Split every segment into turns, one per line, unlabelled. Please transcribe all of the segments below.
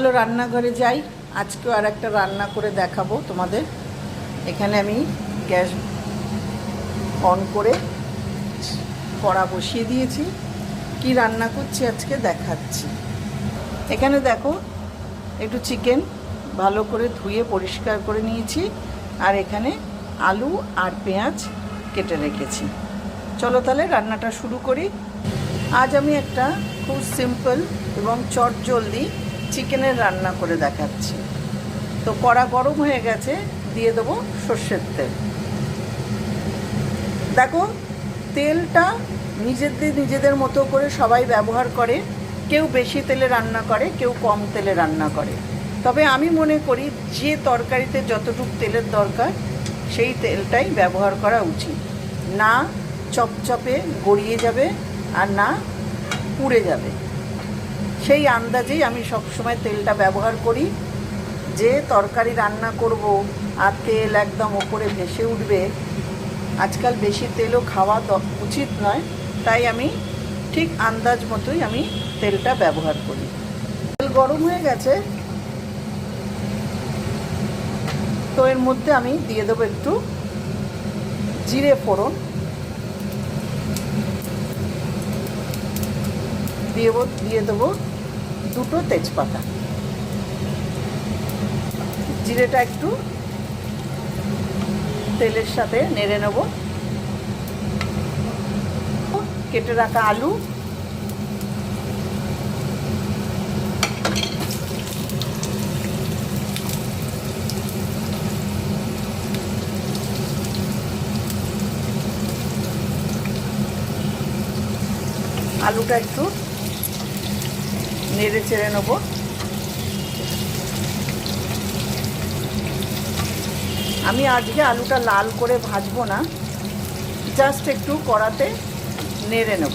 চলো রান্নাঘরে যাই। আজকেও আর একটা রান্না করে দেখাবো তোমাদের। এখানে আমি গ্যাস অন করে কড়া বসিয়ে দিয়েছি। কি রান্না করছি আজকে দেখাচ্ছি। এখানে দেখো, একটু চিকেন ভালো করে ধুয়ে পরিষ্কার করে নিয়েছি। আর এখানে আলু আর পেঁয়াজ কেটে রেখেছি। চলো তাহলে রান্নাটা শুরু করি। আজ আমি একটা খুব সিম্পল এবং চট জলদি চিকেনের রান্না করে দেখাচ্ছি। তো কড়া গরম হয়ে গেছে, দিয়ে দেবো সর্ষের তেল। দেখো, তেলটা নিজেদের নিজেদের মতো করে সবাই ব্যবহার করে। কেউ বেশি তেলে রান্না করে, কেউ কম তেলে রান্না করে। তবে আমি মনে করি, যে তরকারিতে যতটুকু তেলের দরকার, সেই তেলটাই ব্যবহার করা উচিত। না চপচপে গড়িয়ে যাবে, আর না পুড়ে যাবে। সেই আন্দাজেই আমি সবসময় তেলটা ব্যবহার করি। যে তরকারি রান্না করব, আর তেল একদম ওপরে ভেসে উঠবে। আজকাল বেশি তেলও খাওয়া উচিত নয়, তাই আমি ঠিক আন্দাজ মতোই আমি তেলটা ব্যবহার করি। তেল গরম হয়ে গেছে। তো এর মধ্যে আমি দিয়ে দেবো একটু জিরে ফোড়ন। দিয়ে দিয়ে দেবো দুটো তেজপাতা। জিরেটা একটু তেলের সাথে নেড়ে নেব। কেটে রাখা আলু। আলুটা একটু নেড়ে চেড়ে নেব। আমি আজকে আলুটা লাল করে ভাজবো না জাস্ট একটু কড়াতে নেড়ে নেব।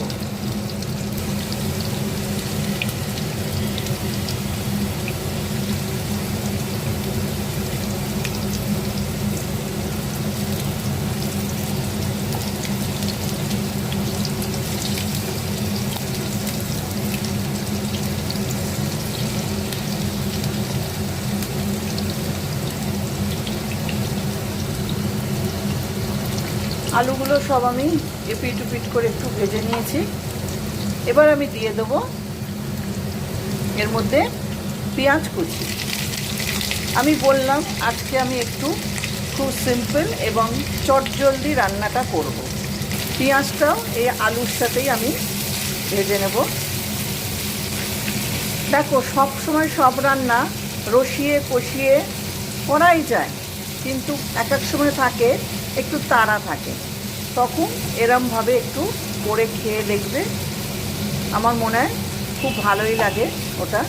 আলুগুলো সব আমি এপিট উপিট করে একটু ভেজে নিয়েছি। এবার আমি দিয়ে দেবো এর মধ্যে পেঁয়াজ কুচি। আমি বললাম, আজকে আমি একটু খুব সিম্পল এবং চটজলদি রান্নাটা করব। পেঁয়াজটাও এই আলুর সাথেই আমি ভেজে নেব। দেখো, সব সময় সব রান্না রসিয়ে কষিয়ে করাই যায়, কিন্তু এক এক সময় থাকে একটু তাড়া থাকে। তখন এরমভাবে একটু করে খেয়ে দেখবে। আমার মনে হয় খুব ভালোই লাগে ওটা।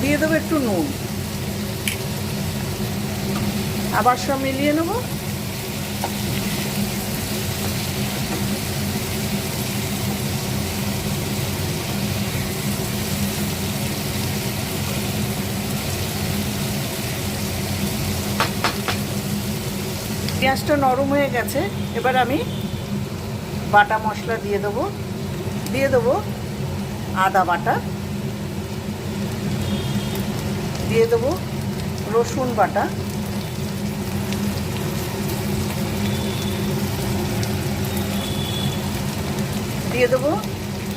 দিয়ে দেবো একটু নুন। আবার সব মিলিয়ে নেব। পেঁয়াজটা নরম হয়ে গেছে, এবার আমি বাটা মশলা দিয়ে দেবো দিয়ে দেবো আদা বাটা, দিয়ে দেবো রসুন বাটা, দিয়ে দেবো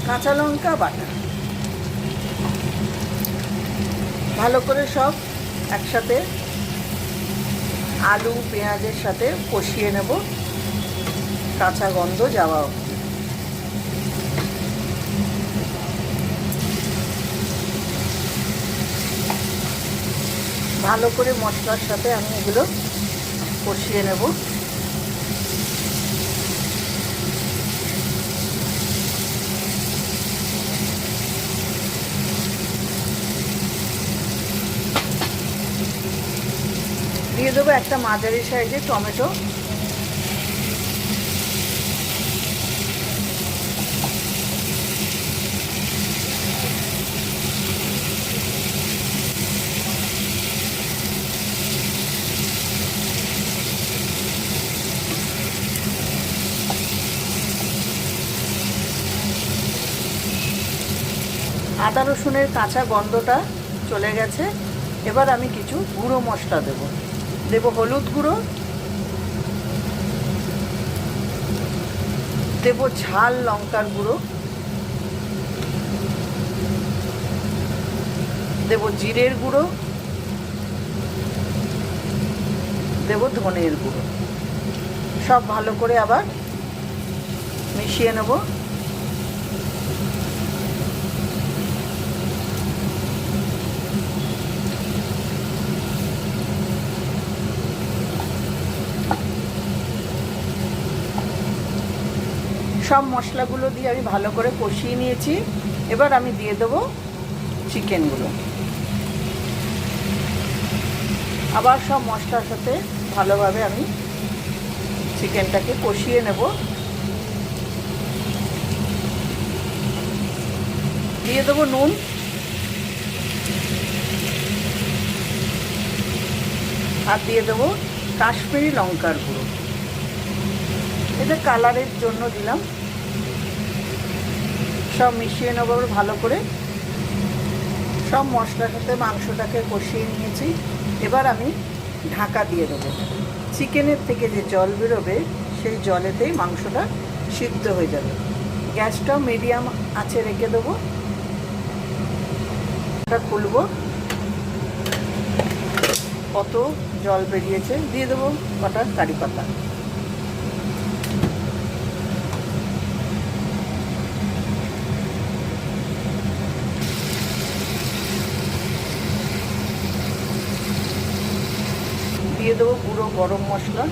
কাঁচা লঙ্কা বাটা। ভালো করে সব একসাথে আলু, পেঁয়াজের সাথে কষিয়ে নেব কাঁচা গন্ধ যাওয়া। ভালো করে মশলার সাথে আমি এগুলো কষিয়ে নেব দিয়ে দেবো একটা মাঝারি সাইজের টমেটো। আদা রসুনের কাঁচা গন্ধটা চলে গেছে। এবার আমি কিছু গুঁড়ো মশলা দেবো। দেব হলুদ গুঁড়ো। দেব ঝাল লঙ্কার গুঁড়ো। দেব জিরের গুঁড়ো। দেব ধনের গুঁড়ো। সব ভালো করে আবার মিশিয়ে নেব। সব মশলাগুলো দিয়ে আমি ভালো করে কষিয়ে নিয়েছি। এবার আমি দিয়ে দেবো চিকেনগুলো। আবার সব মশলার সাথে ভালোভাবে আমি চিকেনটাকে কষিয়ে নেব। দিয়ে দেবো নুন। আর দিয়ে দেবো কাশ্মীরি লঙ্কার গুঁড়ো। এটা কালারের জন্য দিলাম। সব মিশিয়ে নেব ভালো করে। সব মশলার সাথে মাংসটাকে কষিয়ে নিয়েছি। এবার আমি ঢাকা দিয়ে দেবো। চিকেনের থেকে যে জল বেরোবে, সেই জলেতেই মাংসটা সিদ্ধ হয়ে যাবে। গ্যাসটাও মিডিয়াম আছে রেখে দেবো। খুলবো। কত জল বেরিয়েছে, দিয়ে দেবো কটা কারি পাতা। দিয়ে দেবো পুরো গরম মশলা।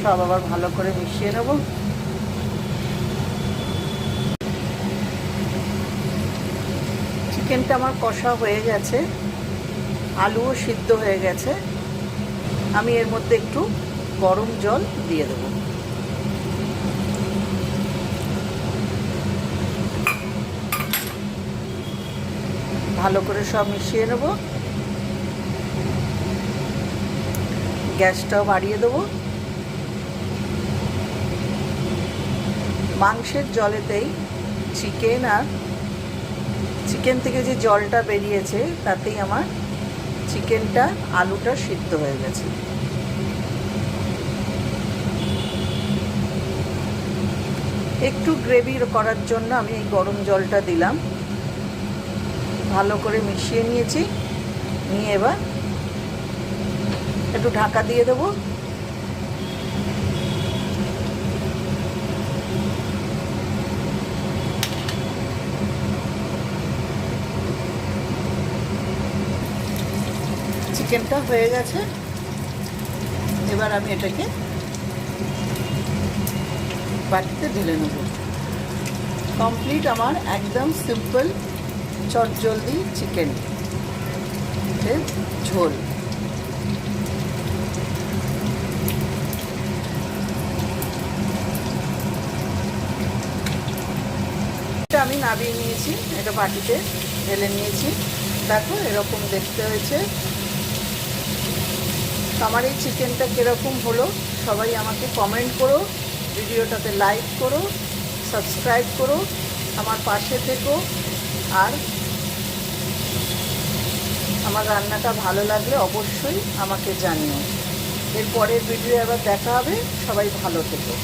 সব আবার ভালো করে মিশিয়ে নেব। চিকেনটা আমার কষা হয়ে গেছে। আলুও সিদ্ধ হয়ে গেছে। আমি এর মধ্যে একটু গরম জল দিয়ে দেবো। ভালো করে সব মিশিয়ে নেব। গ্যাসটাও বাড়িয়ে দেবো। মাংসের জলেতেই চিকেন আর চিকেন থেকে যে জলটা বেরিয়েছে, তাতেই আমার চিকেনটা, আলুটা সিদ্ধ হয়ে গেছে। একটু গ্রেভি করার জন্য আমি এই গরম জলটা দিলাম। ভালো করে মিশিয়ে নিয়েছি। নিয়ে এবার একটু ঢাকা দিয়ে দেবো। চিকেনটা হয়ে গেছে। এবার আমি এটাকে বাটিতে ঢেলে নেব। কমপ্লিট আমার একদম সিম্পল চটজলদি চিকেন। ঝোল। আমি নাবিয়ে নিয়েছি, এটা বাটিতে ঢেলে নিয়েছি। দেখো, এরকম দেখতে হয়েছে। আমার এই চিকেনটা কীরকম হলো, সবাই আমাকে কমেন্ট করো, ভিডিওটাতে লাইক করো সাবস্ক্রাইব করো, আমার পাশে থেকো, আর আমার রান্নাটা ভালো লাগলে অবশ্যই আমাকে জানিও। এর পরের ভিডিও আবার দেখা হবে, সবাই ভালো থেকো।